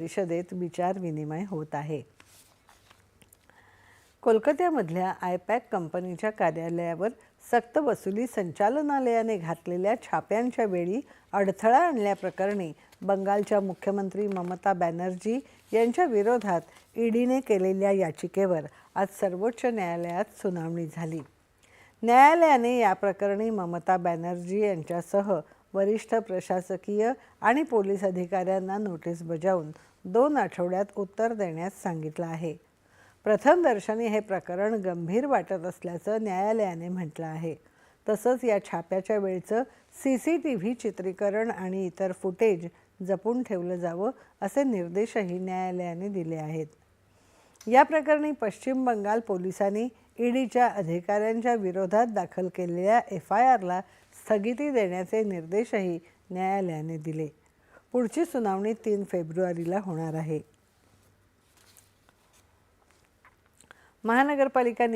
परिषदेत विचारविनिमय होत आहे. कोलकात्यामधल्या आयपॅक कंपनीच्या कार्यालयावर सक्तवसुली संचालनालयाने घातलेल्या छाप्यांच्या वेळी अडथळा आणल्याप्रकरणी बंगालच्या मुख्यमंत्री ममता बॅनर्जी यांच्या विरोधात ईडीने केलेल्या याचिकेवर आज सर्वोच्च न्यायालयात सुनावणी झाली. न्यायालयाने या प्रकरणी ममता बॅनर्जी यांच्यासह वरिष्ठ प्रशासकीय आणि पोलीस अधिकाऱ्यांना नोटीस बजावून दोन आठवड्यात उत्तर देण्यास सांगितलं आहे. प्रथमदर्शनी हे प्रकरण गंभीर वाटत असल्याचं न्यायालयाने म्हटलं आहे. तसंच या छाप्याच्या वेळचं सी सी टी व्ही चित्रीकरण आणि इतर फुटेज जपून ठेवलं जावं असे निर्देशही न्यायालयाने दिले आहेत. या प्रकरणी पश्चिम बंगाल पोलिसांनी ईडीच्या अधिकाऱ्यांच्या विरोधात दाखल केलेल्या एफ आय आरला स्थगिती देण्याचे निर्देशही न्यायालयाने दिले. पुढची सुनावणी तीन फेब्रुवारीला होणार आहे. महानगरपालिका